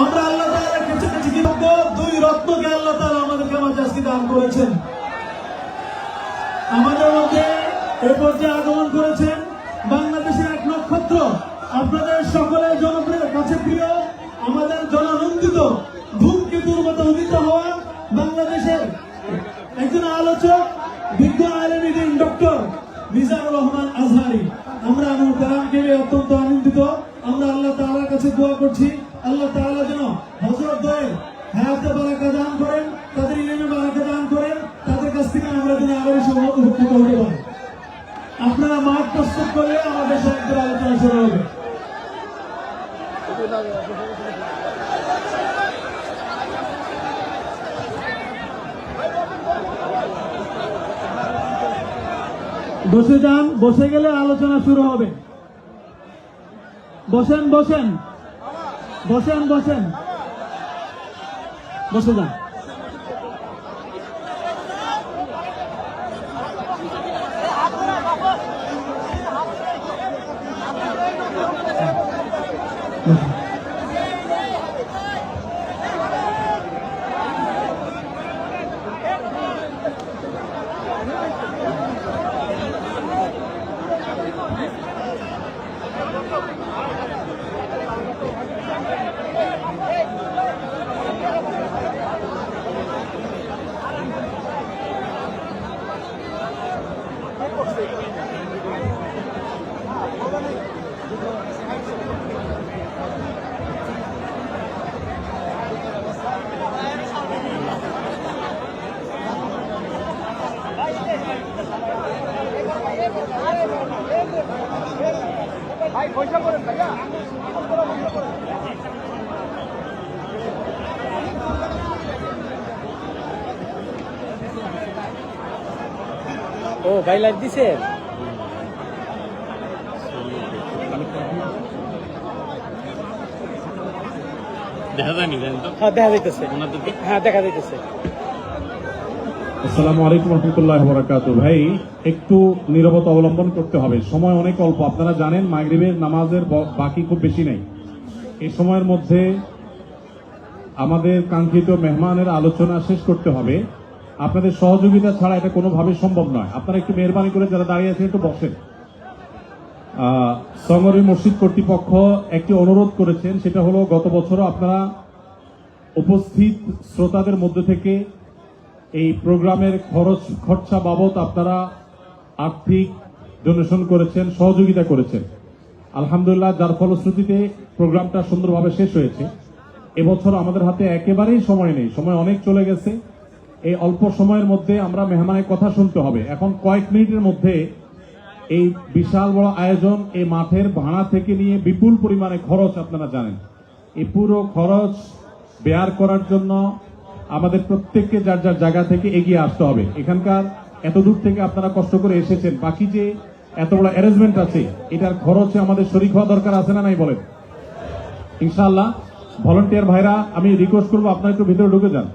আমরা আল্লাহ তাআলার দুই রত্নকে আল্লাহ তাআলা আমাদেরকে মাঝে আজকে দান করেছেন। আমাদের মধ্যে এ পর্যায়ে আগমন করেছেন বাংলাদেশের এক নক্ষত্র। আপনাদের সকলের জনপ্রিয়, কাছে প্রিয়, আমাদের জনানন্দিত, ধূমকেতুর মতো উদিত হওয়া বাংলাদেশের একজন আলোচক, বিজ্ঞ ডক্টর মিজানুর রহমান আজহারি। আমরা আনুর অত্যন্ত আনন্দিত। আমরা আল্লাহ তাআলার কাছে দোয়া করছি। আল্লাহ তাআলা যেন হযরত দয়ের হায়াতে বারাকা দান করেন, তাদের ইলমে বারাকা দান করেন, তাদের কাছ থেকে আমরা যেন আরও বেশি উপকৃত হতে পারি। আপনারা মাঠ প্রস্তুত করলে আমাদের সাহিত্যের আলোচনা শুরু হবে। বসে যান, বসে গেলে আলোচনা শুরু হবে। বসেন বসেন। বসেন বসেন। বসে যান। ও ভাই লাইভ দিছে? দেখা যায়নি হ্যাঁ দেখা যাইতেছে। ওনাদের হ্যাঁ দেখা যাইতেছে। আসসালামু আলাইকুম রহমতুল্লাহ বরাকাতু ভাই, একটু নীরবতা অবলম্বন করতে হবে। সময় অনেক অল্প। আপনারা জানেন, মাগরিবের নামাজের বাকি খুব বেশি নেই। এই সময়ের মধ্যে আমাদের কাঙ্ক্ষিত মেহমানের আলোচনা শেষ করতে হবে। আপনাদের সহযোগিতা ছাড়া এটা কোনোভাবে সম্ভব নয়। আপনারা একটু মেহরবানি করে যারা দাঁড়িয়ে আছেন, একটু বসেন। সঙ্গরি মসজিদ কর্তৃপক্ষ একটি অনুরোধ করেছেন, সেটা হলো গত বছরও আপনারা উপস্থিত শ্রোতাদের মধ্যে থেকে এই প্রোগ্রামের খরচ, খরচা বাবদ আপনারা আর্থিক ডোনেশন করেছেন, সহযোগিতা করেছেন। আলহামদুলিল্লাহ, যার ফলশ্রুতিতে প্রোগ্রামটা সুন্দরভাবে শেষ হয়েছে। এবছর আমাদের হাতে একেবারেই সময় নেই, সময় অনেক চলে গেছে। এই অল্প সময়ের মধ্যে আমরা মেহমানের কথা শুনতে হবে। এখন কয়েক মিনিটের মধ্যে এই বিশাল বড় আয়োজন এই মাঠের ভাড়া থেকে নিয়ে বিপুল পরিমাণে খরচ আপনারা জানেন। এই পুরো খরচ বেয়ার করার জন্য আমাদের প্রত্যেককে যার যার জায়গা থেকে এগিয়ে আসতে হবে। এখানকার এত দূর থেকে আপনারা কষ্ট করে এসেছেন। বাকি যে এত বড় অ্যারেঞ্জমেন্ট আছে, এটার খরচে আমাদের শরিক হওয়া দরকার আছে না নাই বলেন? ইনশাআল্লাহ ভলেন্টিয়ার ভাইরা, আমি রিকোয়েস্ট করব আপনারা একটু ভিতরে ঢুকে যান।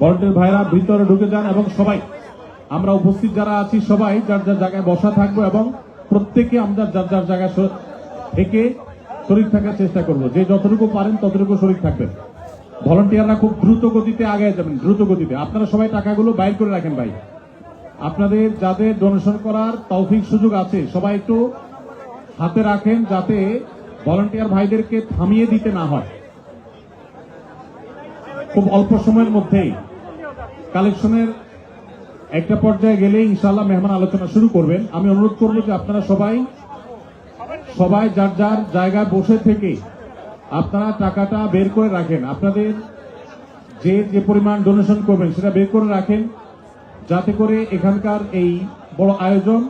ভলেন্টিয়ার ভাইরা, ভিতরে ঢুকে যান এবং সবাই, আমরা উপস্থিত যারা আছি সবাই, যার যার জায়গায় বসা থাকব এবং প্রত্যেকে আমরা যার যার জায়গায় থেকে শরীর থাকার চেষ্টা করব। যে যতটুকু পারেন ততটুকু শরীর থাকবেন। ভলেন্টিয়াররা খুব দ্রুত গতিতে আগে যাবেন, দ্রুত গতিতে। আপনারা সবাই টাকাগুলো বাইর করে রাখেন ভাই। আপনাদের যাদের ডোনেশন করার তৌফিক সুযোগ আছে, সবাই একটু হাতে রাখেন যাতে ভলেন্টিয়ার ভাইদেরকে থামিয়ে দিতে না হয়। খুব অল্প সময়ের মধ্যেই কালেকশনের একটা পর্যায়ে গেলে ইনশাল্লাহ মেহমান আলোচনা শুরু করবেন। আমি অনুরোধ করব যে আপনারা সবাই সবাই যার যার জায়গায় বসে থেকে আপনারা টাকাটা বের করে রাখেন। আপনাদের যে যে পরিমাণ ডোনেশন করবেন, সেটা বের করে রাখেন। যাতে করে এখানকার এই বড় আয়োজন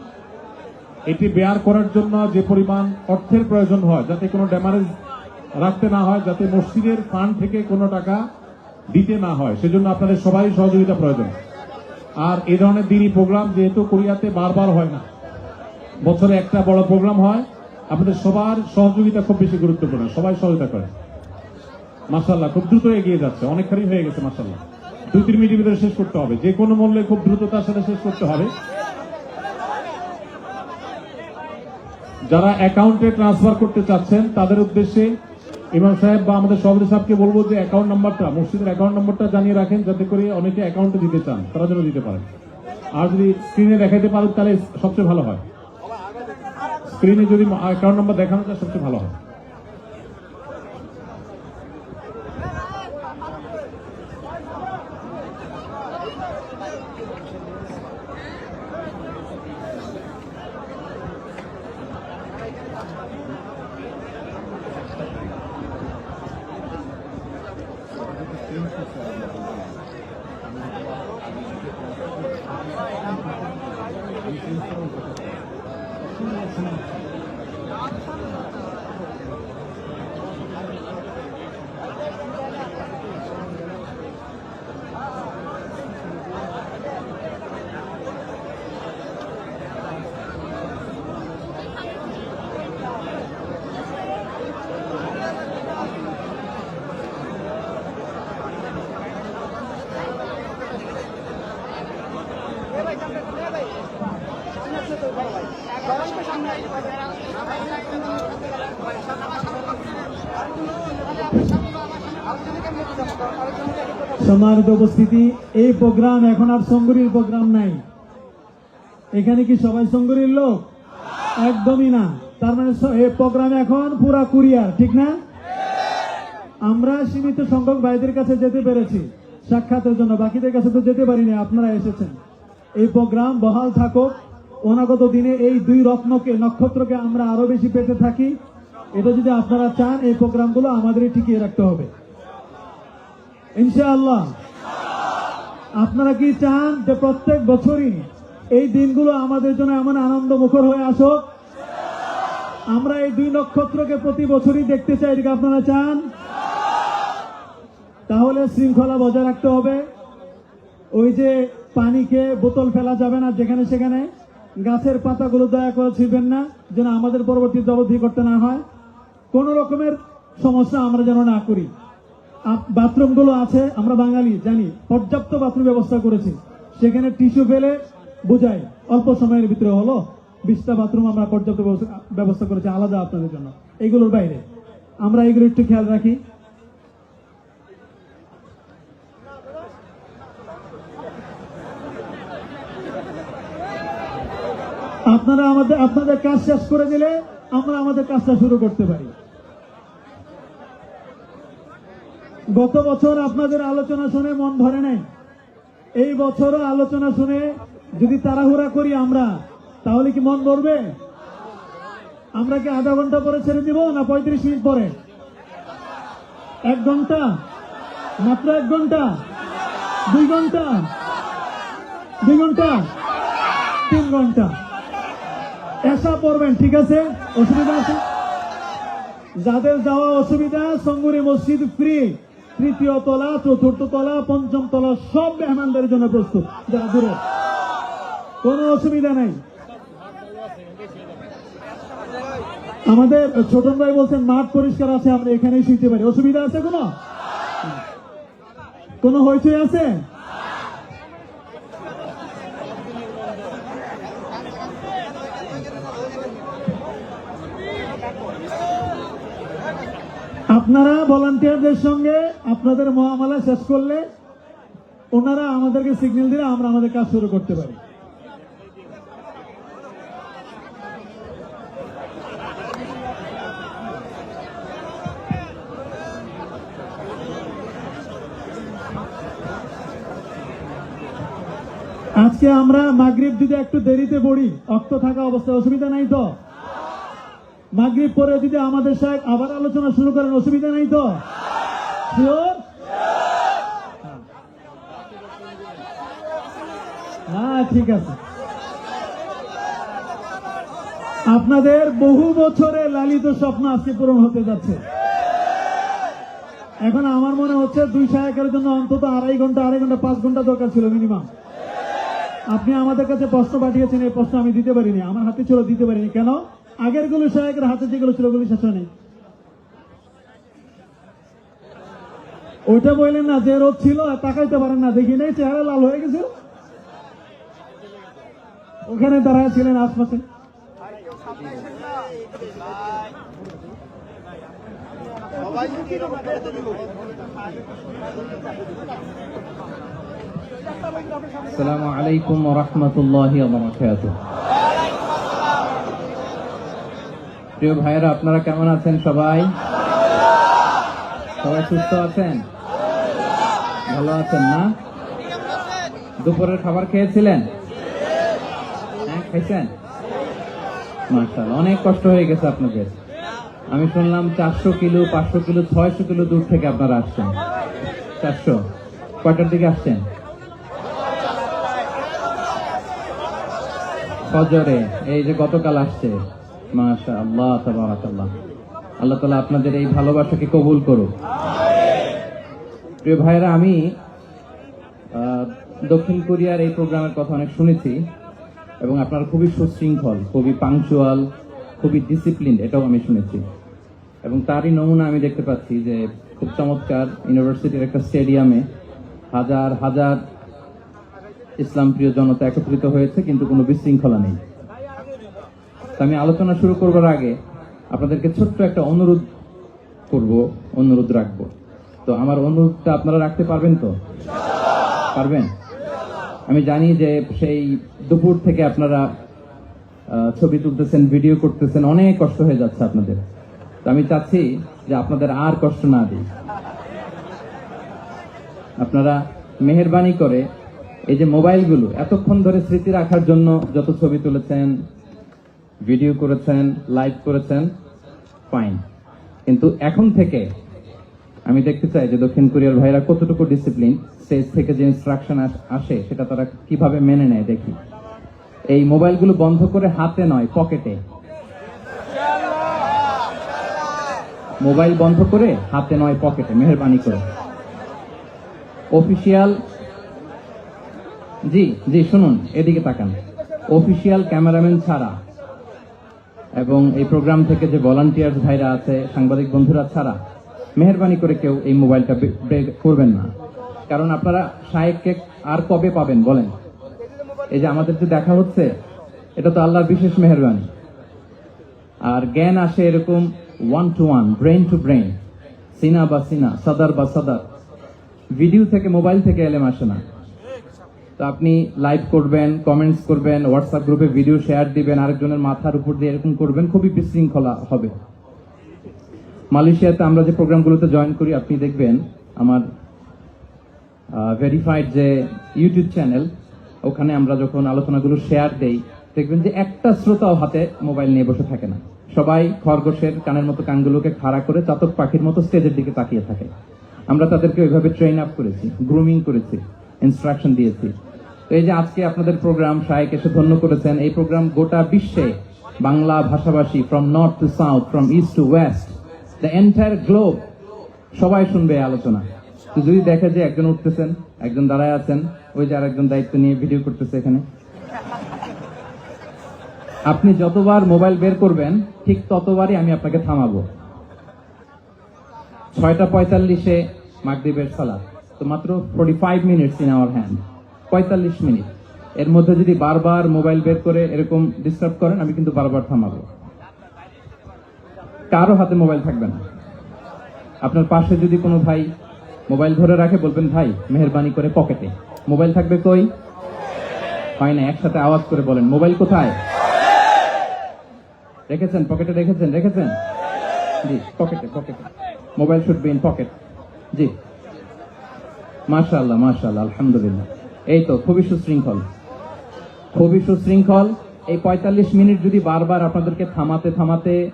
এটি বেয়ার করার জন্য যে পরিমাণ অর্থের প্রয়োজন হয়, যাতে কোনো ড্যামারেজ রাখতে না হয়, যাতে মসজিদের ফান্ড থেকে কোনো টাকা দিতে না হয়। সেজন্য আপনাদের সবাই সহযোগিতা প্রয়োজন। আর এ ধরনের দিনই প্রোগ্রাম যেহেতু কোরিয়াতে বারবার হয় না, বছরে একটা বড় প্রোগ্রাম হয়। আপনাদের সবার সহযোগিতা খুব বেশি গুরুত্বপূর্ণ। সবাই সহযোগিতা করে। মাসাল্লাহ খুব দ্রুত এগিয়ে যাচ্ছে। অনেকখানি হয়ে গেছে মাসাল্লাহ দুই, তিন মিনিটের ভিতরে শেষ করতে হবে। যে কোনো মূল্যে খুব দ্রুততার সাথে শেষ করতে হবে। যারা অ্যাকাউন্টে ট্রান্সফার করতে চাচ্ছেন, তাদের উদ্দেশ্যে ইমাম সাহেব বা আমাদের সভাপতি সাহেবকে বলব যে অ্যাকাউন্ট নাম্বারটা, মসজিদের অ্যাকাউন্ট নাম্বারটা জানিয়ে রাখেন যাতে করে অনেকে অ্যাকাউন্টে দিতে চান, তারা যেন দিতে পারেন। আর যদি স্ক্রিনে দেখাতে পারেন, তাহলে সবচেয়ে ভালো হয়। স্ক্রিনে যদি অ্যাকাউন্ট নাম্বার দেখানো যায় সবচেয়ে ভালো হয়। সম্মানিত উপস্থিতি, এই প্রোগ্রাম এখন আর সঙ্গরীর প্রোগ্রাম নাই। এখানে কি সবাই সঙ্গরীর লোক? একদমই না। তার মানে এই প্রোগ্রাম এখন পুরা কুরিয়ার, ঠিক না? আমরা সীমিত সংখ্যক ভাইদের কাছে যেতে পেরেছি। সাক্ষাতের জন্য, বাকিদের কাছে তো যেতে পারিনি, আপনারা এসেছেন। এই প্রোগ্রাম বহাল থাকুক। অনাগত দিনে এই দুই রত্নকে, নক্ষত্রকে আমরা আরও বেশি পেতে থাকি। এটা যদি আপনারা চান, এই প্রোগ্রামগুলো আমাদেরই টিকিয়ে রাখতে হবে। ইনশাআল্লাহ। আপনারা কি চান যে প্রত্যেক বছরই এই দিনগুলো আমাদের জন্য এমন আনন্দ মুখর হয়ে আসুক? আমরা এই দুই নক্ষত্রকে প্রতি বছরই দেখতে চাই এটাকে আপনারা চান? তাহলে শৃঙ্খলা বজায় রাখতে হবে। ওই যে পানিকে বোতল ফেলা যাবে না যেখানে সেখানে, গাছের পাতাগুলো দয়া করে ছিড়বেন না, যেন আমাদের পরবর্তী জবধি করতে না হয়। কোন রকমের সমস্যা আমরা যেন না করি। বাথরুমগুলো আছে, আমরা বাঙালি, জানি। পর্যাপ্ত বাথরুম ব্যবস্থা করেছি। সেখানে টিস্যু ফেলে বোঝাই অল্প সময়ের ভিতরে হলো। বিশটা বাথরুম আমরা পর্যাপ্ত ব্যবস্থা করেছি, আলাদা আপনাদের জন্য। এগুলোর বাইরে। আমরা এগুলো একটু খেয়াল রাখি। আপনারা আমাদের আপনাদের কাজ শেষ করে দিলে আমরা আমাদের কাজটা শুরু করতে পারি। গত বছর আপনাদের আলোচনা শুনে মন ভরে নাই। এই বছরও আলোচনা শুনে যদি তাড়াহুড়া করি আমরা, তাহলে কি মন ভরবে? আমরা কি আধা ঘণ্টা পরে ছেড়ে দিব না পঁয়ত্রিশ মিনিট পরে? এক ঘণ্টা? মাত্র এক ঘণ্টা? দুই ঘণ্টা? দুই ঘণ্টা? তিন ঘণ্টা? এসা পড়বেন, ঠিক আছে? অসুবিধা আছে? যাদের যাওয়া অসুবিধা, সঙ্গুরি মসজিদ ফ্রি তৃতীয় তলা, চতুর্থ তলা, পঞ্চম তলা, সব মেহমানদের জন্য প্রস্তুত। যারা দূরে, কোনো অসুবিধা নেই। আমাদের ছোটন ভাই বলছেন, মাঠ পরিষ্কার আছে, আমরা এখানেই শুইতে পারি। অসুবিধা আছে কোনো? কোনো হইচই আছে? আপনারা ভলান্টিয়ারদের সঙ্গে আপনাদের মহামালা শেষ করলে ওনারা আমাদেরকে সিগন্যাল দিলে আমরা আমাদের কাজ শুরু করতে পারি। আজকে আমরা মাগরিব যদি একটু দেরিতে পড়ি, অক্ত থাকা অবস্থায় অসুবিধা নাই তো? মাগরিব পরে যদি আমাদের সাহেব আবার আলোচনা শুরু করেন, অসুবিধা নাই তো? হ্যাঁ। ঠিক আছে। আপনাদের বহু বছরে লালিত স্বপ্ন আজকে পূরণ হতে যাচ্ছে। এখন আমার মনে হচ্ছে দুই সাহেবের জন্য অন্তত আড়াই ঘণ্টা আড়াই ঘণ্টা, পাঁচ ঘণ্টা দরকার ছিল মিনিমাম আপনি আমাদের কাছে প্রশ্ন পাঠিয়েছেন, এই প্রশ্ন আমি দিতে পারিনি। আমার হাতে ছিল, দিতে পারিনি। কেন? আগেরগুলো সাহেবের হাতে যেগুলো ছিল ওগুলি শেষ নেই ওইটা বললেন না, যে রোদ ছিল তাকাইতে পারেন না, দেখি নেই, চেহারা লাল হয়ে গেছে। ওখানে দাঁড়ায় ছিলেন আশপাশে। আসসালামু আলাইকুম রহমতুল্লাহ বারাকাত প্রিয় ভাইয়েরা, আপনারা কেমন আছেন সবাই? সবাই সুস্থ আছেন? ভালো আছেন না? দুপুরের খাবার খেয়েছিলেন? হ্যাঁ খাইছেন? মার্শাল অনেক কষ্ট হয়ে গেছে আপনাদের। আমি শুনলাম চারশো কিলো, পাঁচশো কিলো, ছয়শো কিলো দূর থেকে আপনারা আসছেন। চারশো? কয়টার দিকে আসছেন? ফজরে, এই যে গতকাল আসছে। মাশা আল্লাহ তাবারাকাল্লাহ। আল্লাহ তালা আপনাদের এই ভালোবাসাকে কবুল করুক। প্রিয় ভাইরা আমি দক্ষিণ কোরিয়ার এই প্রোগ্রামের কথা অনেক শুনেছি এবং আপনারা খুবই সুশৃঙ্খল, খুবই পাংচুয়াল খুবই ডিসিপ্লিন এটাও আমি শুনেছি। এবং তারই নমুনা আমি দেখতে পাচ্ছি যে খুব চমৎকার ইউনিভার্সিটির একটা স্টেডিয়ামে হাজার হাজার ইসলাম প্রিয় জনতা একত্রিত হয়েছে, কিন্তু কোনো বিশৃঙ্খলা নেই। আমি আলোচনা শুরু করবার আগে আপনাদেরকে ছোট্ট একটা অনুরোধ করব, অনুরোধ রাখব। তো আমার অনুরোধটা আপনারা রাখতে পারবেন তো? পারবেন? আমি জানি যে সেই দুপুর থেকে আপনারা ছবি তুলতেছেন, ভিডিও করতেছেন, অনেক কষ্ট হয়ে যাচ্ছে আপনাদের। তো আমি চাচ্ছি যে আপনাদের আর কষ্ট না দিই। আপনারা মেহরবানি করে এই যে মোবাইলগুলো, এতক্ষণ ধরে স্মৃতি রাখার জন্য যত ছবি তুলেছেন ভিডিও করেছেন, লাইভ করেছেন, ফাইন। কিন্তু এখন থেকে আমি দেখতে চাই যে দক্ষিণ কোরিয়ার ভাইরা কতটুকু ডিসিপ্লিন স্টেজ থেকে যে ইনস্ট্রাকশন আসে, সেটা তারা কীভাবে মেনে নেয় দেখি। এই মোবাইলগুলো বন্ধ করে হাতে নয়, পকেটে। মোবাইল বন্ধ করে হাতে নয়, পকেটে, মেহরবানি করে। অফিসিয়াল জি জি, শুনুন, এদিকে তাকান। অফিসিয়াল ক্যামেরাম্যান ছাড়া এবং এই প্রোগ্রাম থেকে যে ভলান্টিয়ার ভাইরা আছে, সাংবাদিক বন্ধুরা ছাড়া, মেহরবানি করে কেউ এই মোবাইলটা করবেন না। কারণ আপনারা শায়েককে আর কবে পাবেন, বলেন? এই যে আমাদের যে দেখা হচ্ছে, এটা তো আল্লাহর বিশেষ মেহরবানি। আর জ্ঞান আসে এরকম one two one brain two brain সিনা বা সিনা, সাদার বা সাদার। ভিডিও থেকে মোবাইল থেকে এলেম আসে না। তো আপনি লাইভ করবেন কমেন্টস করবেন হোয়াটসঅ্যাপ গ্রুপে ভিডিও শেয়ার দিবেন, আরেকজনের মাথার উপর দিয়ে এরকম করবেন, খুবই বিশৃঙ্খলা হবে। মালয়েশিয়াতে আমরা যে প্রোগ্রামগুলোতে জয়েন করি, আপনি দেখবেন আমার ভেরিফাইড যে ইউটিউব চ্যানেল ওখানে আমরা যখন আলোচনাগুলো শেয়ার দেই, দেখবেন যে একটা শ্রোতাও হাতে মোবাইল নিয়ে বসে থাকে না। সবাই খরগোশের কানের মতো কানগুলোকে খাড়া করে চাতক পাখির মতো স্টেজের দিকে তাকিয়ে থাকে। আমরা তাদেরকে ওইভাবে ট্রেন আপ করেছি গ্রুমিং করেছি ইনস্ট্রাকশন দিয়েছি। তো এই যে আজকে আপনাদের প্রোগ্রাম শায়েক এসে ধন্য করেছেন, এই প্রোগ্রাম গোটা বিশ্বে বাংলা ভাষাভাষী from north to south from east to west the entire globe সবাই শুনবে আলোচনা। তো যদি দেখে যে একজন উঠতেছেন, একজন দাঁড়ায় আছেন, ওই যে আরেকজন দায়িত্ব নিয়ে ভিডিও করতেছে এখানে। আপনি যতবার মোবাইল বের করবেন, ঠিক ততবারই আমি আপনাকে থামাবো। ছয়টা পঁয়তাল্লিশে মাগরিবের সালাদ তো মাত্র forty five minutes in our hand পঁয়তাল্লিশ মিনিট। এর মধ্যে যদি বারবার মোবাইল বের করে এরকম ডিস্টার্ব করেন, আমি কিন্তু বারবার থামাবো। কারও হাতে মোবাইল থাকবে না। আপনার পাশে যদি কোনো ভাই মোবাইল ধরে রাখে, বলবেন, ভাই, মেহরবানি করে পকেটে। মোবাইল থাকবে কই? হয় না, একসাথে আওয়াজ করে বলেন, মোবাইল কোথায়? রেখেছেন, পকেটে রেখেছেন রেখেছেন? জি, পকেটে পকেটে। Mobile should be in pocket জি। মাশাআল্লাহ মাশাআল্লাহ, আলহামদুলিল্লাহ। এই তো খুবই সুশৃঙ্খল। খুবই সুশৃঙ্খল। এই পঁয়তাল্লিশ মিনিট যদি বারবার আপনাদেরকে থামাতে থামাতে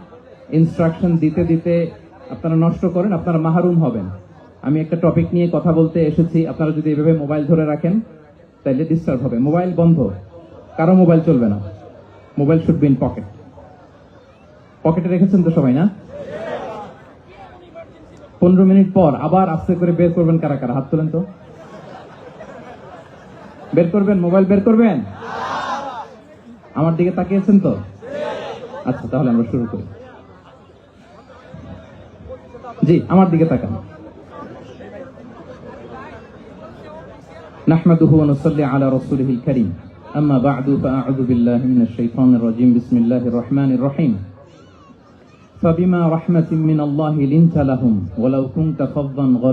ইনস্ট্রাকশন দিতে দিতে আপনারা নষ্ট করেন, আপনারা মাহরুম হবেন। আমি একটা টপিক নিয়ে কথা বলতে এসেছি। আপনারা যদি এভাবে মোবাইল ধরে রাখেন তাহলে ডিস্টার্ব হবে। মোবাইল বন্ধ। কারও মোবাইল চলবে না। Mobile should be in pocket পকেটে রেখেছেন তো সবাই, না? পনেরো মিনিট পর আবার আস্তে করে বের করবেন কারা কারা? হাত তোলেন তো। বের করবেন মোবাইল বের করবেন আমার দিকে তাকিয়েছেন তো আচ্ছা তাহলে আমরা শুরু করি জি আমার দিকে তাকান نحمده ونصلي على رسوله الكريم أما بعد فأعوذ بالله من الشيطان الرجيم بسم الله الرحمن الرحيم فبما رحمة من الله لنت لهم ولو كنت فظا غليظ